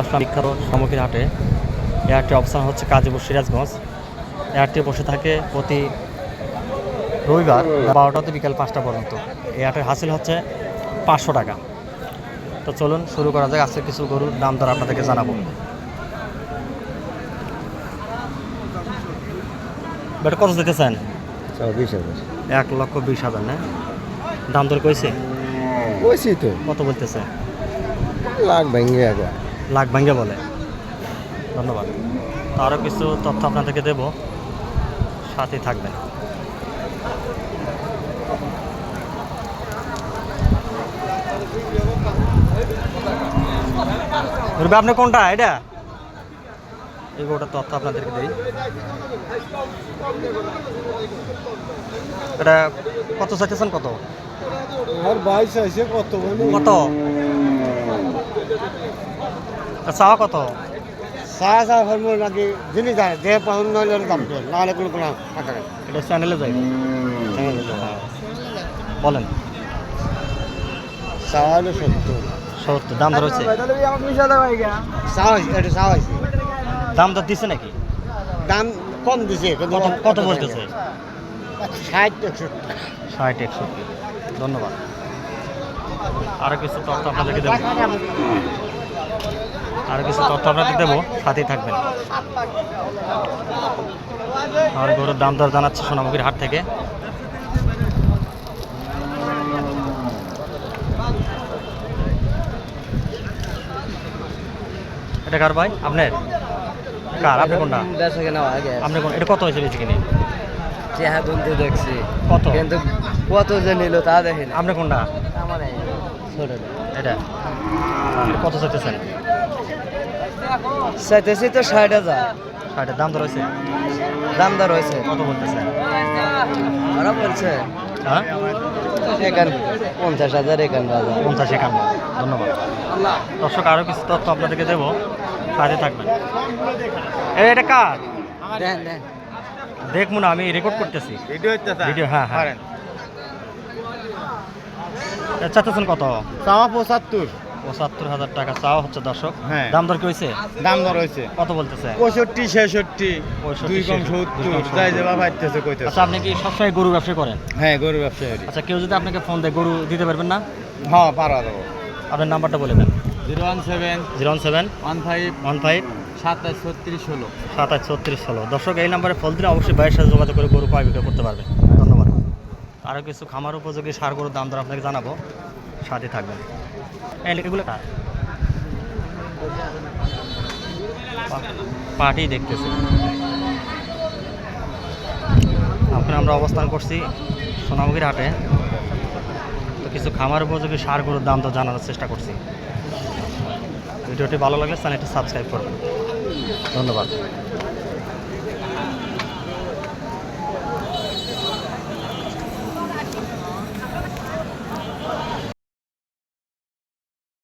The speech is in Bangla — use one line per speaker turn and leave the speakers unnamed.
আসলাম বিখ্যাত সামগ্রীর হাটে। এই হাটটির অবস্থান হচ্ছে কাজীপুর সিরাজগঞ্জ। এই হাটটি বসে থাকে প্রতি রবিবার বারোটা বারোটাতে বিকাল পাঁচটা পর্যন্ত। এই হাটের হাসিল হচ্ছে পাঁচশো টাকা। তো চলুন শুরু করা যাক। আজকে কিছু গরুর দাম দর আপনাদেরকে জানাব। বেটা কত
চব্বিশ হাজার।
এক লক্ষ বিশ হাজার না? দাম দর কইছে?
বলছি তো।
কত বলতেছে?
লাখ ভেঙে একবার
লাখ ভাঙ্গে বলে। ধন্যবাদ। আরও কিছু তথ্য আপনাদেরকে দেব। সাথে থাকবেন। রুবে আপনি কোনটা? এটা? এই গোটার তথ্য আপনাদেরকে দেই। এটা কত চাইতেছেন? কত?
আর বাইশ আছে কত
কত? চাওয়া কত?
চা চা ফলমূল নাকি জিনিস যায় দেহ পছন্দ হলে দাম দেয় নাহলে কোনো কোনো টাকা নেই
এটা চ্যানেলে যাই বলেন।
চা হলো সত্তর।
সত্তর দাম দর হচ্ছে
চা হয়েছে এটা হয়েছে।
দাম দর দিছে নাকি?
দাম কম দিছে
কত কত বলতেছে?
ষাট একষট্টি।
ষাট একষট্টি। ধন্যবাদ। আরও কিছু তথ্য আপনাদেরকে দেবো। আরও কিছু তথ্য আপনাদের দেবো সাথেই থাকবেন। আর গরুর দাম দর জানাচ্ছে সোনামুখীর হাট থেকে। এটা কার ভাই? আপনার? কার? আপনি কোনটা?
হয়ে
আপনি কোন এটা কত হয়েছে বেশি কিনে?
চেহারা বলতে দেখছি।
কত?
কিন্তু কত যে নিল তা দেখেন
আপনি কোনটা?
আমার
এটা? কত চাইতেছেন?
চাইতেছি তো ষাট হাজার।
ষাটের দাম তো রয়েছে
দাম দর হয়েছে।
কত বলতেছেন?
ওরা বলছে।
হ্যাঁ?
এখান পঞ্চাশ হাজার এখান হাজার।
পঞ্চাশ একান্ন। ধন্যবাদ। দর্শক আরও কিছু তথ্য আপনাদেরকে দেবো। সাথে থাকবেন। এই এটা কার?
দেন দেন।
না আমি রেকর্ড করতেছি। ভিডিও হ্যাঁ হ্যাঁ। চাচ্ছেন কত?
চাওয়া পঁচাত্তর।
পঁচাত্তর হাজার টাকা চাওয়া হচ্ছে দর্শক।
হ্যাঁ।
দাম দর কি হয়েছে
দাম দর হয়েছে
কত বলতেছে?
পঁয়ষট্টি ছেষট্টি। দুই কম সত্তর। যাই
আচ্ছা আপনি কি সবসময় গরু ব্যবসা করেন?
হ্যাঁ গরু ব্যবসায়ী
আচ্ছা কেউ যদি আপনাকে ফোন দেয় গরু দিতে পারবেন না?
হ্যাঁ পারা দেবো
আপনার নাম্বারটা বলে দেন।
Zero one seven
zero one seven
one five
one five
সাতাশ ছত্রিশ ষোলো।
সাতাশ ছত্রিশ ষোলো। দর্শক এই নাম্বারে ফোন দিলে অবশ্যই বাইরের সাথে যোগাযোগ করে গরু পাই বিক্রয় করতে পারবেন আরও কিছু খামার উপযোগী সার গরুর দাম দর আপনাকে জানাব। সাথে থাকবেন। এই এগুলো পাটি দেখতেছি। এখন আমরা অবস্থান করছি সোনামুখীর হাটে। তো কিছু খামার উপযোগী সার গরুর দাম তো জানানোর চেষ্টা করছি। ভিডিওটি ভালো লাগলে চ্যানেলটি সাবস্ক্রাইব করবেন। ধন্যবাদ।